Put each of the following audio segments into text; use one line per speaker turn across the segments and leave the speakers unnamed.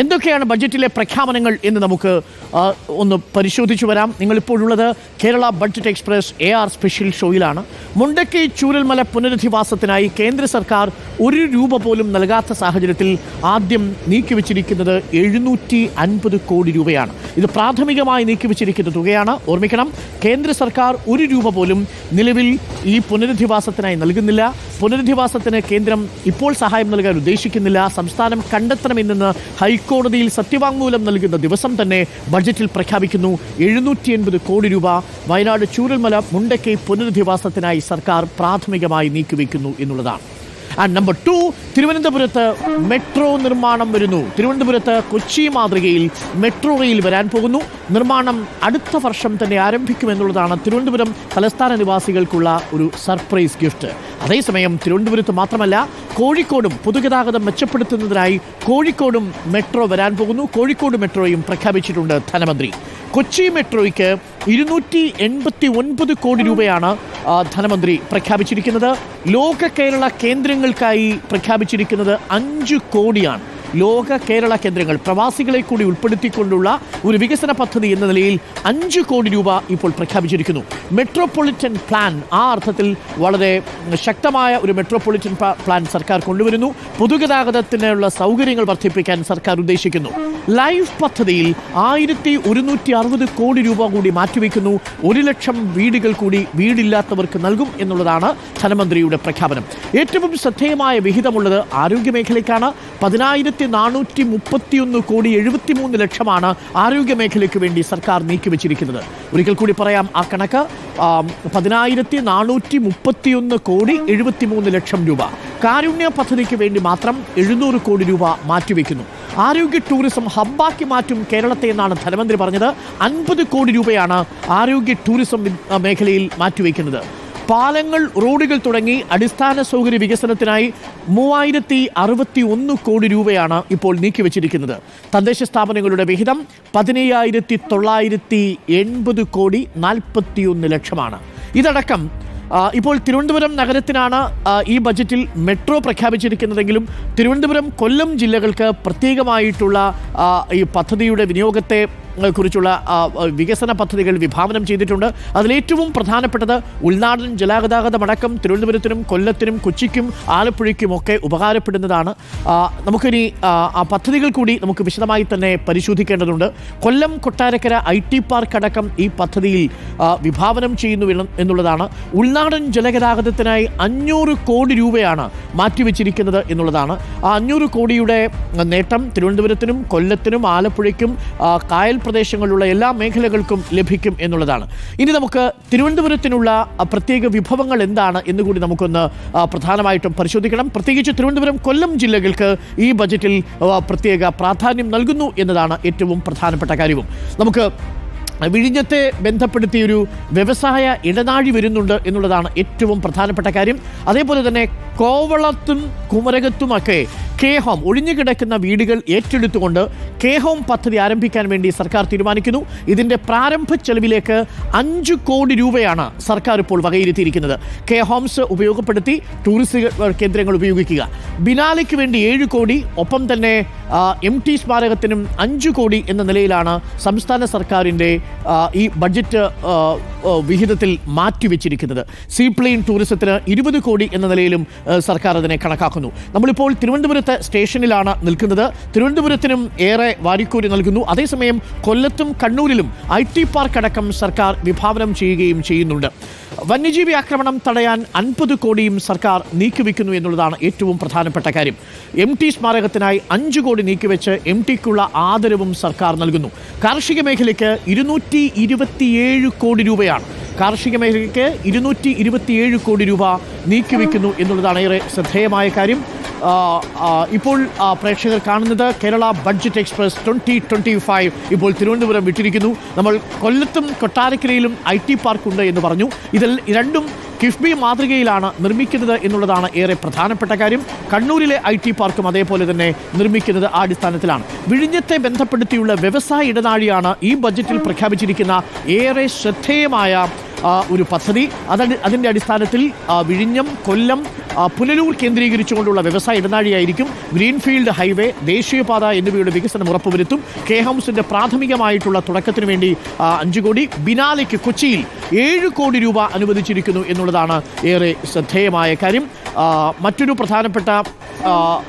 എന്തൊക്കെയാണ് ബഡ്ജറ്റിലെ പ്രഖ്യാപനങ്ങൾ എന്ന് നമുക്ക് ഒന്ന് പരിശോധിച്ചു വരാം. നിങ്ങളിപ്പോഴുള്ളത് Kerala budget express A R special ഷോയിലാണ്. Mundakkai Chooralmala പുനരധിവാസത്തിനായി കേന്ദ്ര സർക്കാർ ഒരു രൂപ പോലും നൽകാത്ത സാഹചര്യത്തിൽ ആദ്യം നീക്കിവച്ചിരിക്കുന്നത് എഴുന്നൂറ്റി അൻപത് കോടി രൂപയാണ്. ഇത് പ്രാഥമികമായി നീക്കിവച്ചിരിക്കുന്ന തുകയാണ്. ഓർമ്മിക്കണം കേന്ദ്ര സർക്കാർ ഒരു രൂപ പോലും നിലവിൽ ഈ പുനരധിവാസത്തിനായി നൽകുന്നില്ല. പുനരധിവാസത്തിന് കേന്ദ്രം ഇപ്പോൾ സഹായം നൽകാൻ ഉദ്ദേശിക്കുന്നില്ല. സംസ്ഥാനം കണ്ടെത്തണമെന്ന് ഹൈക്കോടതിയിൽ സത്യവാങ്മൂലം നൽകുന്ന ദിവസം തന്നെ ബജറ്റിൽ പ്രഖ്യാപിക്കുന്നു. എഴുന്നൂറ്റി കോടി രൂപ വയനാട് ചൂരൽമല മുണ്ടക്കൈ പുനരധിവാസത്തിനായി സർക്കാർ പ്രാഥമികമായി നീക്കിവെക്കുന്നു എന്നുള്ളതാണ്. ആൻഡ് നമ്പർ ടു തിരുവനന്തപുരത്ത് മെട്രോ നിർമ്മാണം വരുന്നു. തിരുവനന്തപുരത്ത് കൊച്ചി മാതൃകയിൽ മെട്രോ റെയിൽ വരാൻ പോകുന്നു. നിർമ്മാണം അടുത്ത വർഷം തന്നെ ആരംഭിക്കുമെന്നുള്ളതാണ് തിരുവനന്തപുരം തലസ്ഥാന നിവാസികൾക്കുള്ള ഒരു സർപ്രൈസ് ഗിഫ്റ്റ്. അതേസമയം തിരുവനന്തപുരത്ത് മാത്രമല്ല കോഴിക്കോടും പൊതുഗതാഗതം മെച്ചപ്പെടുത്തുന്നതിനായി കോഴിക്കോടും മെട്രോ വരാൻ പോകുന്നു. കോഴിക്കോട് മെട്രോയും പ്രഖ്യാപിച്ചിട്ടുണ്ട് ധനമന്ത്രി. കൊച്ചി മെട്രോയ്ക്ക് ഇരുന്നൂറ്റി എൺപത്തി ഒൻപത് കോടി രൂപയാണ് ധനമന്ത്രി പ്രഖ്യാപിച്ചിരിക്കുന്നത്. ലോക കേരള കേന്ദ്രങ്ങൾക്കായി പ്രഖ്യാപിച്ചിരിക്കുന്നത് അഞ്ച് കോടിയാണ്. ലോക കേരള കേന്ദ്രങ്ങൾ പ്രവാസികളെ കൂടി ഉൾപ്പെടുത്തിക്കൊണ്ടുള്ള ഒരു വികസന പദ്ധതി എന്ന നിലയിൽ അഞ്ച് കോടി രൂപ ഇപ്പോൾ പ്രഖ്യാപിച്ചിരിക്കുന്നു. മെട്രോപൊളിറ്റൻ പ്ലാൻ ആ അർത്ഥത്തിൽ വളരെ ശക്തമായ ഒരു മെട്രോപൊളിറ്റൻ പ്ലാൻ സർക്കാർ കൊണ്ടുവരുന്നു. പൊതുഗതാഗതത്തിനുള്ള സൗകര്യങ്ങൾ വർദ്ധിപ്പിക്കാൻ സർക്കാർ ഉദ്ദേശിക്കുന്നു. ലൈഫ് പദ്ധതിയിൽ ആയിരത്തി ഒരുന്നൂറ്റി അറുപത് കോടി രൂപ കൂടി മാറ്റിവെക്കുന്നു. ഒരു ലക്ഷം വീടുകൾ കൂടി വീടില്ലാത്തവർക്ക് നൽകും എന്നുള്ളതാണ് ധനമന്ത്രിയുടെ പ്രഖ്യാപനം. ഏറ്റവും ശ്രദ്ധേയമായ വിഹിതമുള്ളത് ആരോഗ്യ മേഖലയ്ക്കാണ് പതിനായിരത്തി നാനൂറ്റി മുപ്പത്തിയൊന്ന് കോടി എഴുപത്തിമൂന്ന് ലക്ഷമാണ് ആരോഗ്യ മേഖലയ്ക്ക് വേണ്ടി സർക്കാർ നീക്കിവെച്ചിരിക്കുന്നത്. ഒരിക്കൽ കൂടി പറയാം ആ കണക്ക് പതിനായിരത്തി നാനൂറ്റി മുപ്പത്തിയൊന്ന് കോടി എഴുപത്തിമൂന്ന് ലക്ഷം രൂപ. കാരുണ്യ പദ്ധതിക്ക് വേണ്ടി മാത്രം എഴുന്നൂറ് കോടി രൂപ മാറ്റിവെക്കുന്നു. ആരോഗ്യ ടൂറിസം ഹബ്ബാക്കി മാറ്റും കേരളത്തെ എന്നാണ് ധനമന്ത്രി പറഞ്ഞത്. അൻപത് കോടി രൂപയാണ് ആരോഗ്യ ടൂറിസം മേഖലയിൽ മാറ്റിവെക്കുന്നത്. പാലങ്ങൾ റോഡുകൾ തുടങ്ങി അടിസ്ഥാന സൗകര്യ വികസനത്തിനായി മൂവായിരത്തി അറുപത്തി ഒന്ന് കോടി രൂപയാണ് ഇപ്പോൾ നീക്കിവച്ചിരിക്കുന്നത്. തദ്ദേശ സ്ഥാപനങ്ങളുടെ വിഹിതം പതിനയ്യായിരത്തി തൊള്ളായിരത്തി എൺപത് കോടി നാൽപ്പത്തിയൊന്ന് ലക്ഷമാണ്. ഇതടക്കം ഇപ്പോൾ തിരുവനന്തപുരം നഗരത്തിനാണ് ഈ ബജറ്റിൽ മെട്രോ പ്രഖ്യാപിച്ചിരിക്കുന്നതെങ്കിലും തിരുവനന്തപുരം കൊല്ലം ജില്ലകൾക്ക് പ്രത്യേകമായിട്ടുള്ള ഈ പദ്ധതിയുടെ വിനിയോഗത്തെ കുറിച്ചുള്ള വികസന പദ്ധതികൾ വിഭാവനം ചെയ്തിട്ടുണ്ട്. അതിലേറ്റവും പ്രധാനപ്പെട്ടത് ഉൾനാടൻ ജലാഗതാഗതമടക്കം തിരുവനന്തപുരത്തിനും കൊല്ലത്തിനും കൊച്ചിക്കും ആലപ്പുഴയ്ക്കും ഒക്കെ ഉപകാരപ്പെടുന്നതാണ്. നമുക്കിനി ആ, പദ്ധതികൾ കൂടി നമുക്ക് വിശദമായി തന്നെ പരിശോധിക്കേണ്ടതുണ്ട്. Kollam Kottarakkara I T park അടക്കം ഈ പദ്ധതിയിൽ വിഭാവനം ചെയ്യുന്നു എന്നുള്ളതാണ്. ഉൾനാടൻ ജലഗതാഗതത്തിനായി അഞ്ഞൂറ് കോടി രൂപയാണ് മാറ്റിവെച്ചിരിക്കുന്നത് എന്നുള്ളതാണ്. ആ അഞ്ഞൂറ് കോടിയുടെ നേട്ടം തിരുവനന്തപുരത്തിനും കൊല്ലത്തിനും ആലപ്പുഴയ്ക്കും കായൽ പ്രദേശങ്ങളിലുള്ള എല്ലാ മേഖലകൾക്കും ലഭിക്കും എന്നുള്ളതാണ്. ഇനി നമുക്ക് തിരുവനന്തപുരത്തിനുള്ള പ്രത്യേക വിഭവങ്ങൾ എന്താണ് എന്നുകൂടി നമുക്കൊന്ന് പ്രധാനമായിട്ടും പരിശോധിക്കണം. പ്രത്യേകിച്ച് തിരുവനന്തപുരം കൊല്ലം ജില്ലകൾക്ക് ഈ ബജറ്റിൽ പ്രത്യേക പ്രാധാന്യം നൽകുന്നു എന്നതാണ് ഏറ്റവും പ്രധാനപ്പെട്ട കാര്യവും. നമുക്ക് വിഴിഞ്ഞത്തെ ബന്ധപ്പെടുത്തിയൊരു വ്യവസായ ഇടനാഴി വരുന്നുണ്ട് എന്നുള്ളതാണ് ഏറ്റവും പ്രധാനപ്പെട്ട കാര്യം. അതേപോലെ തന്നെ കോവളത്തും കുമരകത്തുമൊക്കെ കെ ഹോം ഒഴിഞ്ഞുകിടക്കുന്ന വീടുകൾ ഏറ്റെടുത്തുകൊണ്ട് കെ ഹോം പദ്ധതി ആരംഭിക്കാൻ വേണ്ടി സർക്കാർ തീരുമാനിക്കുന്നു. ഇതിന്റെ പ്രാരംഭ ചെലവിലേക്ക് അഞ്ച് കോടി രൂപയാണ് സർക്കാർ ഇപ്പോൾ വകയിരുത്തിയിരിക്കുന്നത്. കെ ഹോംസ് ഉപയോഗപ്പെടുത്തി ടൂറിസ്റ്റ് കേന്ദ്രങ്ങൾ ഉപയോഗിക്കുക. ബിനാലയ്ക്ക് വേണ്ടി ഏഴ് കോടി ഒപ്പം തന്നെ എം ടി സ്മാരകത്തിനും അഞ്ച് കോടി എന്ന നിലയിലാണ് സംസ്ഥാന സർക്കാരിന്റെ ഈ ബഡ്ജറ്റ് വിഹിതത്തിൽ മാറ്റിവെച്ചിരിക്കുന്നത്. സീപ്ലെയിൻ ടൂറിസത്തിന് ഇരുപത് കോടി എന്ന നിലയിലും സർക്കാർ അതിനെ കണക്കാക്കുന്നു. നമ്മളിപ്പോൾ തിരുവനന്തപുരത്ത് സ്റ്റേഷനിലാണ് നിൽക്കുന്നത്. തിരുവനന്തപുരത്തിനും ഏറെ വാരിക്കൂരി നൽകുന്നു. അതേസമയം കൊല്ലത്തും കണ്ണൂരിലും ഐ ടി പാർക്ക് അടക്കം സർക്കാർ വിഭാവനം ചെയ്യുകയും ചെയ്യുന്നുണ്ട്. വന്യജീവി ആക്രമണം തടയാൻ അൻപത് കോടിയും സർക്കാർ നീക്കിവെക്കുന്നു എന്നുള്ളതാണ് ഏറ്റവും പ്രധാനപ്പെട്ട കാര്യം. എം ടി സ്മാരകത്തിനായി അഞ്ച് കോടി നീക്കിവെച്ച് എം ടിക്കുള്ള ആദരവും സർക്കാർ നൽകുന്നു. കാർഷിക മേഖലയ്ക്ക് ഇരുന്നൂറ്റി ഇരുപത്തിയേഴ് കോടി രൂപയാണ്. കാർഷിക മേഖലയ്ക്ക് ഇരുന്നൂറ്റി ഇരുപത്തിയേഴ് കോടി രൂപ നീക്കിവെക്കുന്നു എന്നുള്ളതാണ് ഏറെ ശ്രദ്ധേയമായ കാര്യം. ഇപ്പോൾ പ്രേക്ഷകർ കാണുന്നത് Kerala budget express twenty twenty five. ഇപ്പോൾ തിരുവനന്തപുരം വിട്ടിരിക്കുന്നു. നമ്മൾ കൊല്ലത്തും കൊട്ടാരക്കരയിലും ഐ ടി പാർക്കുണ്ട് എന്ന് പറഞ്ഞു. ഇതിൽ രണ്ടും കിഫ്ബി മാതൃകയിലാണ് നിർമ്മിക്കുന്നത് എന്നുള്ളതാണ് ഏറെ പ്രധാനപ്പെട്ട കാര്യം. കണ്ണൂരിലെ ഐ ടി പാർക്കും അതേപോലെ തന്നെ നിർമ്മിക്കുന്നത് ആ അടിസ്ഥാനത്തിലാണ്. വിഴിഞ്ഞത്തെ ബന്ധപ്പെടുത്തിയുള്ള വ്യവസായ ഇടനാഴിയാണ് ഈ ബജറ്റിൽ പ്രഖ്യാപിച്ചിരിക്കുന്ന ഏറെ ശ്രദ്ധേയമായ ഒരു പദ്ധതി. അതിന്റെ അതിന്റെ അടിസ്ഥാനത്തിൽ വിഴിഞ്ഞം കൊല്ലം പുനലൂർ കേന്ദ്രീകരിച്ചുകൊണ്ടുള്ള വ്യവസായ ഇടനാഴിയായിരിക്കും. ഗ്രീൻഫീൽഡ് ഹൈവേ ദേശീയപാത എന്നിവയുടെ വികസനം ഉറപ്പുവരുത്തും. കെ ഹൗസിന്റെ പ്രാഥമികമായിട്ടുള്ള തുടക്കത്തിന് വേണ്ടി അഞ്ചു കോടി. ബിനാലയ്ക്ക് കൊച്ചിയിൽ ഏഴ് കോടി രൂപ അനുവദിച്ചിരിക്കുന്നു എന്നുള്ളതാണ് ഏറെ ശ്രദ്ധേയമായ കാര്യം. മറ്റൊരു പ്രധാനപ്പെട്ട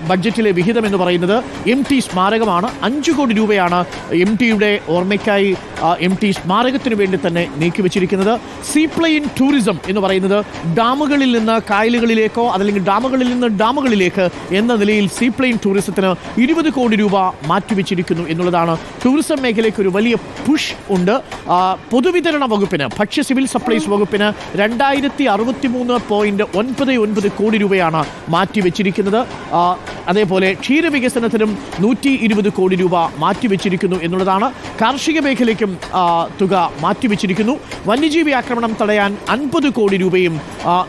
ബഡ്ജറ്റിലെ വിഹിതം എന്ന് പറയുന്നത് എം ടി സ്മാരകമാണ്. അഞ്ച് കോടി രൂപയാണ് എം ടിയുടെ ഓർമ്മയ്ക്കായി എം ടി സ്മാരകത്തിന് വേണ്ടി തന്നെ നീക്കിവെച്ചിരിക്കുന്നത്. സീപ്ലെയിൻ ടൂറിസം എന്ന് പറയുന്നത് ഡാമുകളിൽ നിന്ന് കായലുകളിലേക്കോ അല്ലെങ്കിൽ ഡാമുകളിൽ നിന്ന് ഡാമുകളിലേക്ക് എന്ന നിലയിൽ സീപ്ലെയിൻ ടൂറിസത്തിന് ഇരുപത് കോടി രൂപ മാറ്റിവെച്ചിരിക്കുന്നു എന്നുള്ളതാണ്. ടൂറിസം മേഖലയ്ക്ക് ഒരു വലിയ പുഷ് ഉണ്ട്. പൊതുവിതരണ വകുപ്പിന് ഭക്ഷ്യ സിവിൽ സപ്ലൈസ് വകുപ്പിന് രണ്ടായിരത്തി അറുപത്തി മൂന്ന് പോയിന്റ് ഒൻപത് ഒൻപത് കോടി രൂപയാണ് മാറ്റിവെച്ചിരിക്കുന്നത്. അതേപോലെ ക്ഷീരവികസനത്തിനും നൂറ്റി ഇരുപത് കോടി രൂപ മാറ്റിവെച്ചിരിക്കുന്നു എന്നുള്ളതാണ് കാർഷിക മേഖലയ്ക്കും തുക മാറ്റിവെച്ചിരിക്കുന്നു. വന്യജീവി ആക്രമണം തടയാൻ അൻപത് കോടി രൂപയും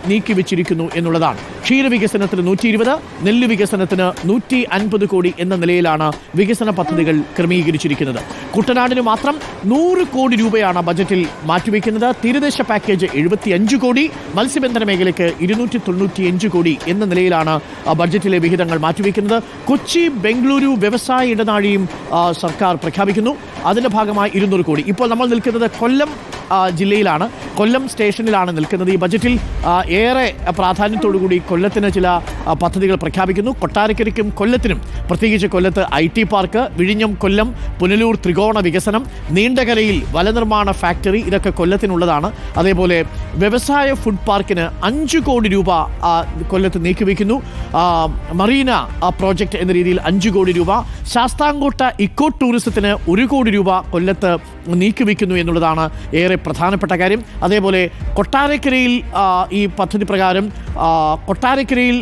നീക്കിവെച്ചിരിക്കുന്നു എന്നുള്ളതാണ്. ക്ഷീരവികസനത്തിന് നൂറ്റി ഇരുപത് നെല്ല് വികസനത്തിന് നൂറ്റി അൻപത് കോടി എന്ന നിലയിലാണ് വികസന പദ്ധതികൾ ക്രമീകരിച്ചിരിക്കുന്നത്. കുട്ടനാടിന് മാത്രം നൂറ് കോടി രൂപയാണ് ബജറ്റിൽ മാറ്റിവെക്കുന്നത്. തീരദേശ പാക്കേജ് എഴുപത്തി അഞ്ച് കോടി മത്സ്യബന്ധന മേഖലയ്ക്ക് ഇരുന്നൂറ്റി തൊണ്ണൂറ്റിയഞ്ച് കോടി എന്ന നിലയിലാണ് ബഡ്ജറ്റിലെ വിഹിതങ്ങൾ മാറ്റിവെക്കുന്നത്. കൊച്ചി ബംഗളൂരു വ്യവസായ ഇടനാഴിയും സർക്കാർ പ്രഖ്യാപിക്കുന്നു. അതിന്റെ ഭാഗമായി ഇരുന്നൂറ് കോടി. ഇപ്പോൾ നമ്മൾ നിൽക്കുന്നത് കൊല്ലം ജില്ലയിലാണ്. കൊല്ലം സ്റ്റേഷനിലാണ് നിൽക്കുന്നത്. ഈ ബജറ്റിൽ ഏറെ പ്രാധാന്യത്തോടുകൂടി കൊല്ലത്തിന് ചില പദ്ധതികൾ പ്രഖ്യാപിക്കുന്നു. കൊട്ടാരക്കരയ്ക്കും കൊല്ലത്തിനും പ്രത്യേകിച്ച് കൊല്ലത്ത് ഐ ടി പാർക്ക് വിഴിഞ്ഞം കൊല്ലം പുനലൂർ ത്രികോണ വികസനം നീണ്ടകരയിൽ വലനിർമ്മാണ ഫാക്ടറി ഇതൊക്കെ കൊല്ലത്തിനുള്ളതാണ്. അതേപോലെ വ്യവസായ ഫുഡ് പാർക്കിന് അഞ്ച് കോടി രൂപ കൊല്ലത്ത് നീക്കിവെക്കുന്നു. മറീന പ്രോജക്റ്റ് എന്ന രീതിയിൽ അഞ്ച് കോടി രൂപ. ശാസ്താംകോട്ട ഇക്കോ ടൂറിസത്തിന് ഒരു കോടി രൂപ കൊല്ലത്ത് നീക്കിവെക്കുന്നു എന്നുള്ളതാണ് ഏറെ പ്രധാനപ്പെട്ട കാര്യം. അതേപോലെ കൊട്ടാരക്കരയിൽ ഈ പദ്ധതി പ്രകാരം കൊട്ടാരക്കരയിൽ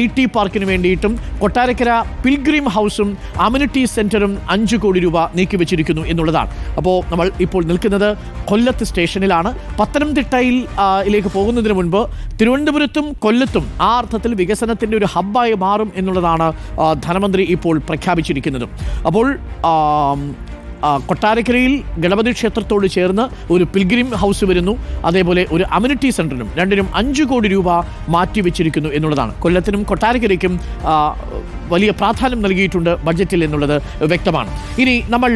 ഐ ടി പാർക്കിന് വേണ്ടിയിട്ടും കൊട്ടാരക്കര പിൽഗ്രിം ഹൗസും അമ്യൂണിറ്റി സെന്ററും അഞ്ച് കോടി രൂപ നീക്കിവെച്ചിരിക്കുന്നു എന്നുള്ളതാണ്. അപ്പോൾ നമ്മൾ ഇപ്പോൾ നിൽക്കുന്നത് കൊല്ലത്ത് സ്റ്റേഷനിലാണ്. പത്തനംതിട്ടയിൽ ഇതിലേക്ക് പോകുന്നതിന് മുൻപ് തിരുവനന്തപുരത്തും കൊല്ലത്തും ആ അർത്ഥത്തിൽ വികസനത്തിന്റെ ഒരു ഹബ്ബായി മാറും എന്നുള്ളതാണ് ധനമന്ത്രി ഇപ്പോൾ പ്രഖ്യാപിച്ചിരിക്കുന്നത്. അപ്പോൾ കൊട്ടാരക്കരയിൽ ഗണപതി ക്ഷേത്രത്തോട് ചേർന്ന് ഒരു പിൽഗ്രിം ഹൗസ് വരുന്നു. അതേപോലെ ഒരു അമ്യൂണിറ്റി സെന്ററിനും രണ്ടിനും അഞ്ച് കോടി രൂപ മാറ്റിവെച്ചിരിക്കുന്നു എന്നുള്ളതാണ്. കൊല്ലത്തിനും കൊട്ടാരക്കരയ്ക്കും വലിയ പ്രാധാന്യം നൽകിയിട്ടുണ്ട് ബഡ്ജറ്റിൽ എന്നുള്ളത് വ്യക്തമാണ്. ഇനി നമ്മൾ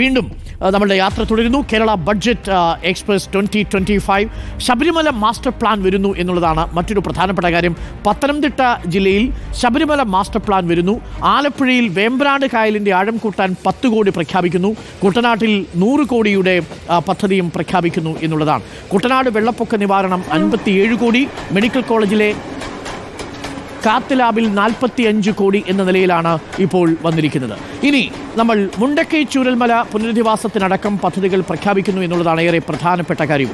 വീണ്ടും നമ്മളുടെ യാത്ര തുടരുന്നു. Kerala budget express twenty twenty five Sabarimala master plan വരുന്നു എന്നുള്ളതാണ് മറ്റൊരു പ്രധാനപ്പെട്ട കാര്യം. പത്തനംതിട്ട ജില്ലയിൽ ശബരിമല മാസ്റ്റർ പ്ലാൻ വരുന്നു. ആലപ്പുഴയിൽ വേമ്പ്രാട് കായലിന്റെ ആഴം കൂട്ടാൻ പത്ത് കോടി പ്രഖ്യാപിക്കുന്നു. കുട്ടനാട്ടിൽ നൂറ് കോടിയുടെ പദ്ധതിയും പ്രഖ്യാപിക്കുന്നു എന്നുള്ളതാണ്. കുട്ടനാട് വെള്ളപ്പൊക്ക നിവാരണം അൻപത്തിയേഴ് കോടി. മെഡിക്കൽ കോളേജിലെ കാത്ത് ലാബിൽ നാൽപ്പത്തി അഞ്ച് കോടി എന്ന നിലയിലാണ് ഇപ്പോൾ വന്നിരിക്കുന്നത്. ഇനി നമ്മൾ മുണ്ടക്കൈ ചൂരൽമല പുനരധിവാസത്തിനടക്കം പദ്ധതികൾ പ്രഖ്യാപിക്കുന്നു എന്നുള്ളതാണ് ഏറെ പ്രധാനപ്പെട്ട കാര്യം